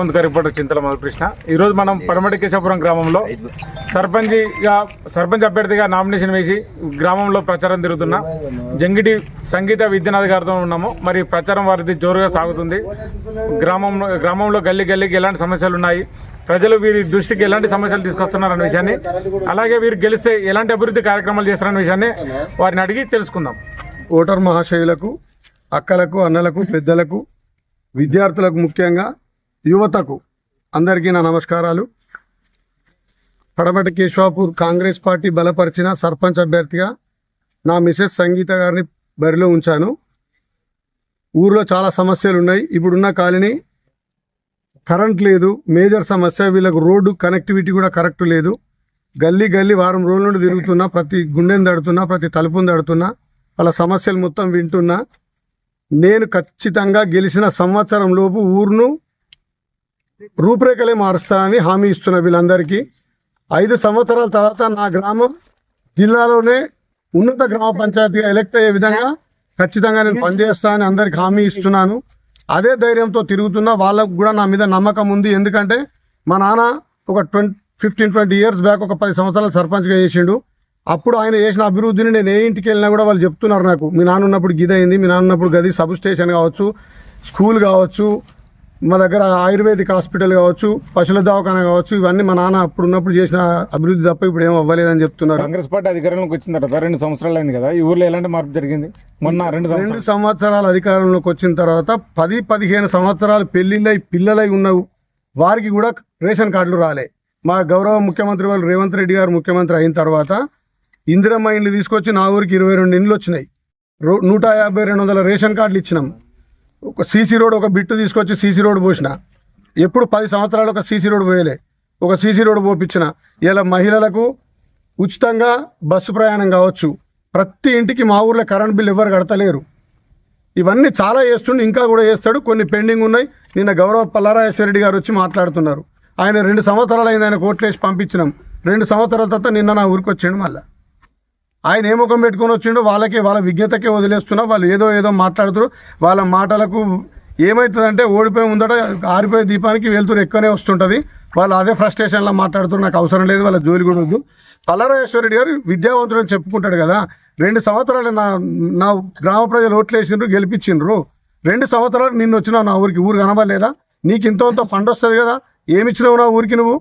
కొంత రిపోర్టర్ చింతల మధుకృష్ణ. ఈరోజు మనం పడమటి కేశాపురం గ్రామంలో సర్పంచ్గా సర్పంచ్ అభ్యర్థిగా నామినేషన్ వేసి గ్రామంలో ప్రచారం తిరుగుతున్న జంగిటి సంగీత విద్యనాథ్ గారితో ఉన్నాము. మరి ప్రచారం వారిది జోరుగా సాగుతుంది. గ్రామంలో గ్రామంలో గల్లీ గల్లీకి ఎలాంటి సమస్యలు ఉన్నాయి? ప్రజలు వీరి దృష్టికి ఎలాంటి సమస్యలు తీసుకొస్తున్నారన్న విషయాన్ని అలాగే వీరు గెలిస్తే ఎలాంటి అభివృద్ధి కార్యక్రమాలు చేస్తారన్న విషయాన్ని వారిని అడిగి తెలుసుకుందాం. ఓటర్ మహాశయులకు అక్కలకు అన్నలకు పెద్దలకు విద్యార్థులకు ముఖ్యంగా యువతకు అందరికీ నా నమస్కారాలు. పడమటి కేశవాపూర్ కాంగ్రెస్ పార్టీ బలపరిచిన సర్పంచ్ అభ్యర్థిగా నా మిసెస్ సంగీత గారిని బరిలో ఉంచాను. ఊర్లో చాలా సమస్యలు ఉన్నాయి ఇప్పుడున్న కాలనీ కరెంట్ లేదు. మేజర్ సమస్య వీళ్ళకు రోడ్డు కనెక్టివిటీ కూడా కరెక్ట్ లేదు. గల్లీ గల్లీ వారం రోజుల నుండి తిరుగుతున్నా ప్రతి గుండెని దడుతున్నా ప్రతి తలుపుని దడుతున్నా వాళ్ళ సమస్యలు మొత్తం వింటున్నా. నేను ఖచ్చితంగా గెలిచిన సంవత్సరం లోపు ఊరును రూపురేఖలే మారుస్తానని హామీ ఇస్తున్న వీళ్ళందరికీ ఐదు సంవత్సరాల తర్వాత నా గ్రామం జిల్లాలోనే ఉన్నత గ్రామ పంచాయతీగా ఎలక్ట్ అయ్యే విధంగా ఖచ్చితంగా నేను పనిచేస్తానని అందరికి హామీ ఇస్తున్నాను. అదే ధైర్యంతో తిరుగుతున్నా వాళ్ళకు కూడా నా మీద నమ్మకం ఉంది. ఎందుకంటే మా నాన్న ఒక twenty fifteen twenty years back ఒక పది సంవత్సరాలు సర్పంచ్గా చేసిండు. అప్పుడు ఆయన చేసిన అభివృద్ధిని నేను ఏ ఇంటికి వెళ్ళినా కూడా వాళ్ళు చెప్తున్నారు నాకు. మీ నాన్న ఉన్నప్పుడు గిది మీ నాన్న ఉన్నప్పుడు గది సబ్ స్టేషన్ కావచ్చు స్కూల్ కావచ్చు మా దగ్గర ఆయుర్వేదిక్ హాస్పిటల్ కావచ్చు పశువుల దవాఖాన కావచ్చు ఇవన్నీ మా నాన్న అప్పుడు ఉన్నప్పుడు చేసిన అభివృద్ధి తప్ప ఇప్పుడు ఏం అవ్వలేదని చెప్తున్నారు. కాంగ్రెస్ పార్టీ అధికారంలోకి వచ్చిన తర్వాత రెండు సంవత్సరాలు అయింది కదా. ఈ ఊర్లో ఎలాంటి మార్పు జరిగింది? మొన్న రెండు రెండు సంవత్సరాలు. అధికారంలోకి వచ్చిన తర్వాత పది పదిహేను సంవత్సరాలు పెళ్ళిళ్ళై పిల్లలై ఉన్నవు. వారికి కూడా రేషన్ కార్డులు రాలే. మా గౌరవ ముఖ్యమంత్రి వాళ్ళు రేవంత్ రెడ్డి గారు ముఖ్యమంత్రి అయిన తర్వాత ఇందిరమ్మ ఇండ్లు తీసుకొచ్చి నా ఊరికి ఇరవై రెండు ఇండ్లు వచ్చినాయి. రో నూట యాభై రెండు వందల రేషన్ కార్డులు ఇచ్చినాం. ఒక సీసీ రోడ్ ఒక బిట్టు తీసుకొచ్చి సీసీ రోడ్ పోసిన. ఎప్పుడు పది సంవత్సరాలు ఒక సీసీ రోడ్ పోయలే. ఒక సీసీ రోడ్ పోపించిన ఇలా మహిళలకు ఉచితంగా బస్సు ప్రయాణం కావచ్చు. ప్రతి ఇంటికి మా ఊర్లో కరెంట్ బిల్ ఎవరు కడతలేరు. ఇవన్నీ చాలా చేస్తుండే ఇంకా కూడా చేస్తాడు. కొన్ని పెండింగ్ ఉన్నాయి. నిన్న గౌరవ పల్లారాజేశ్వరరెడ్డి గారు వచ్చి మాట్లాడుతున్నారు. ఆయన రెండు సంవత్సరాలు అయింది ఆయన కోట్లేసి పంపించినాం. రెండు సంవత్సరాల తర్వాత నిన్న నా ఊరికి వచ్చిండు మళ్ళీ. ఆయన ఏ ముఖం పెట్టుకొని వచ్చిండో వాళ్ళకి వాళ్ళ విజ్ఞతకే వదిలేస్తున్నా వాళ్ళు ఏదో ఏదో మాట్లాడుతారు. వాళ్ళ మాటలకు ఏమవుతుందంటే ఓడిపోయి ఉందట ఆరిపోయే దీపానికి వెళ్తురు ఎక్కువనే వస్తుంటుంది. వాళ్ళు అదే ఫ్రస్ట్రేషన్లో మాట్లాడుతున్నారు నాకు అవసరం లేదు వాళ్ళ జోలి కూడా వద్దు. పల్లరాజేశ్వరరెడ్డి గారు విద్యావంతుడు అని చెప్పుకుంటాడు కదా రెండు సంవత్సరాలు నా నా గ్రామ ప్రజలు ఓట్లు వేసిండ్రు గెలిపించిండ్రు. రెండు సంవత్సరాలు నిన్ను వచ్చినావు నా ఊరికి ఊరు కనబడలేదా? నీకు ఇంత ఇంత ఫండ్ వస్తుంది కదా ఏమిచ్చినావు నా ఊరికి నువ్వు?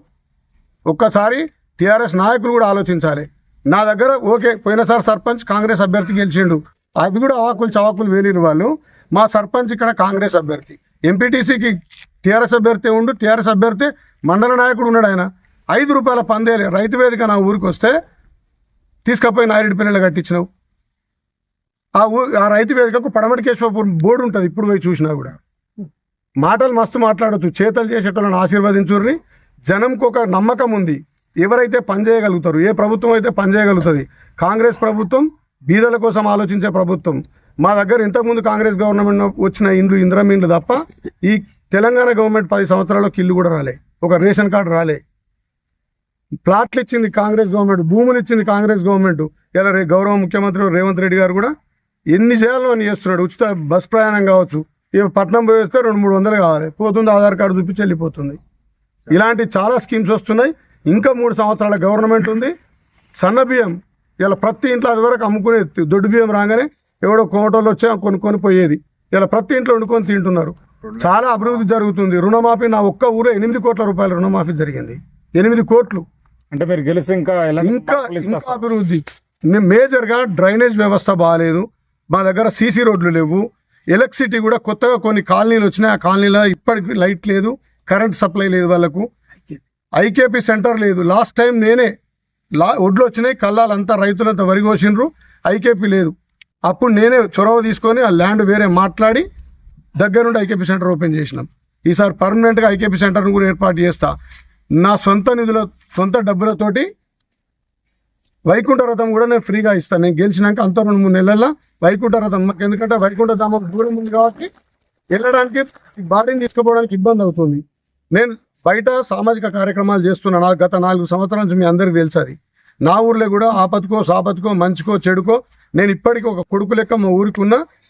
ఒక్కసారి టీఆర్ఎస్ నాయకులు కూడా ఆలోచించాలి. నా దగ్గర ఓకే పోయినసారి సర్పంచ్ కాంగ్రెస్ అభ్యర్థి గెలిచిండు. అవి కూడా అవాకులు చవాకులు వేలిరు వాళ్ళు. మా సర్పంచ్ ఇక్కడ కాంగ్రెస్ అభ్యర్థి. ఎంపీటీసీకి టీఆర్ఎస్ అభ్యర్థి ఉండు టీఆర్ఎస్ అభ్యర్థి మండల నాయకుడు ఉన్నాడు ఆయన. ఐదు రూపాయల పందేలే. రైతు వేదిక నా ఊరికి వస్తే తీసుకపోయి నాయుడు పిల్లలు కట్టించినావు. ఆ ఊ ఆ రైతు వేదికకు పడమటికేశ్వరపురం బోర్డు ఉంటుంది. ఇప్పుడు పోయి చూసినా కూడా. మాటలు మస్తు మాట్లాడొచ్చు చేతలు చేసేటోళ్ళని ఆశీర్వదించుర్రి. జనంకు ఒక నమ్మకం ఉంది. ఎవరైతే పని చేయగలుగుతారు ఏ ప్రభుత్వం అయితే పని చేయగలుగుతుంది కాంగ్రెస్ ప్రభుత్వం బీదల కోసం ఆలోచించే ప్రభుత్వం. మా దగ్గర ఇంతకుముందు కాంగ్రెస్ గవర్నమెంట్ వచ్చిన ఇండ్లు ఇందిరం ఇండ్లు తప్ప ఈ తెలంగాణ గవర్నమెంట్ పది సంవత్సరాల్లో ఇల్లు కూడా రాలే. ఒక రేషన్ కార్డు రాలే. ప్లాట్లు ఇచ్చింది కాంగ్రెస్ గవర్నమెంట్ భూములు ఇచ్చింది కాంగ్రెస్ గవర్నమెంట్. ఇలా రే గౌరవ ముఖ్యమంత్రి రేవంత్ రెడ్డి గారు కూడా ఎన్ని చేయాలో అని చేస్తున్నాడు. ఉచిత బస్ ప్రయాణం కావచ్చు ఇక పట్నం పోయి వస్తే రెండు మూడు వందలు కావాలి. పోతుంది ఆధార్ కార్డు చూపించి వెళ్ళిపోతుంది. ఇలాంటి చాలా స్కీమ్స్ వస్తున్నాయి. ఇంకా మూడు సంవత్సరాల గవర్నమెంట్ ఉంది. సన్న బియ్యం ఇలా ప్రతి ఇంట్లో అది వరకు అమ్ముకునేది దొడ్డు బియ్యం రాగానే ఎవడో కోటోళ్ళు వచ్చి కొనుక్కొని పోయేది. ఇలా ప్రతి ఇంట్లో వండుకొని తింటున్నారు. చాలా అభివృద్ధి జరుగుతుంది. రుణమాఫీ నా ఒక్క ఊరే ఎనిమిది కోట్ల రూపాయల రుణమాఫీ జరిగింది. ఎనిమిది కోట్లు. అంటే మీరు గెలిస్తే ఇంకా ఇంకా ఇంకా? అభివృద్ధి. మేజర్గా డ్రైనేజ్ వ్యవస్థ బాగాలేదు మా దగ్గర సీసీ రోడ్లు లేవు. ఎలక్ట్రిసిటీ కూడా కొత్తగా కొన్ని కాలనీలు వచ్చినాయి. ఆ కాలనీలో ఇప్పటికి లైట్ లేదు. కరెంట్ సప్లై లేదు వాళ్ళకు. ఐకేపీ సెంటర్ లేదు. లాస్ట్ టైం నేనే లా ఒడ్లు వచ్చినాయి కళ్ళాలంతా రైతులంతా వరి కోసిండ్రు ఐకేపీ లేదు. అప్పుడు నేనే చొరవ తీసుకొని ఆ ల్యాండ్ వేరే మాట్లాడి దగ్గరుండి ఐకేపీ సెంటర్ ఓపెన్ చేసినాం. ఈసారి పర్మనెంట్గా ఐకేపీ సెంటర్ను కూడా ఏర్పాటు చేస్తా. నా సొంత నిధుల సొంత డబ్బులతోటి వైకుంఠ రథం కూడా నేను ఫ్రీగా ఇస్తాను నేను గెలిచినాక అంత రెండు మూడు నెలల్లో వైకుంఠ రథం మాకు ఎందుకంటే వైకుంఠ ధామం దూరం ఉంది కాబట్టి వెళ్ళడానికి ఈ బాడీని తీసుకుపోవడానికి ఇబ్బంది అవుతుంది. నేను బయట సామాజిక కార్యక్రమాలు చేస్తున్నా నా గత నాలుగు సంవత్సరాల నుంచి మీ అందరికీ తెలుసు నా ఊర్లో కూడా ఆపత్కో సాపత్కో మంచికో చెడుకో నేను ఇప్పటికీ ఒక కొడుకు లెక్క మా ఊరికి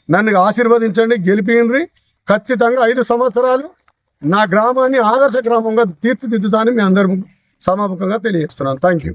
నన్ను ఆశీర్వదించండి గెలిపిండ్రి ఖచ్చితంగా ఐదు సంవత్సరాలు నా గ్రామాన్ని ఆదర్శ గ్రామంగా తీర్చిదిద్దుతానని మీ అందరూ సమాపకంగా తెలియజేస్తున్నాను. Thank you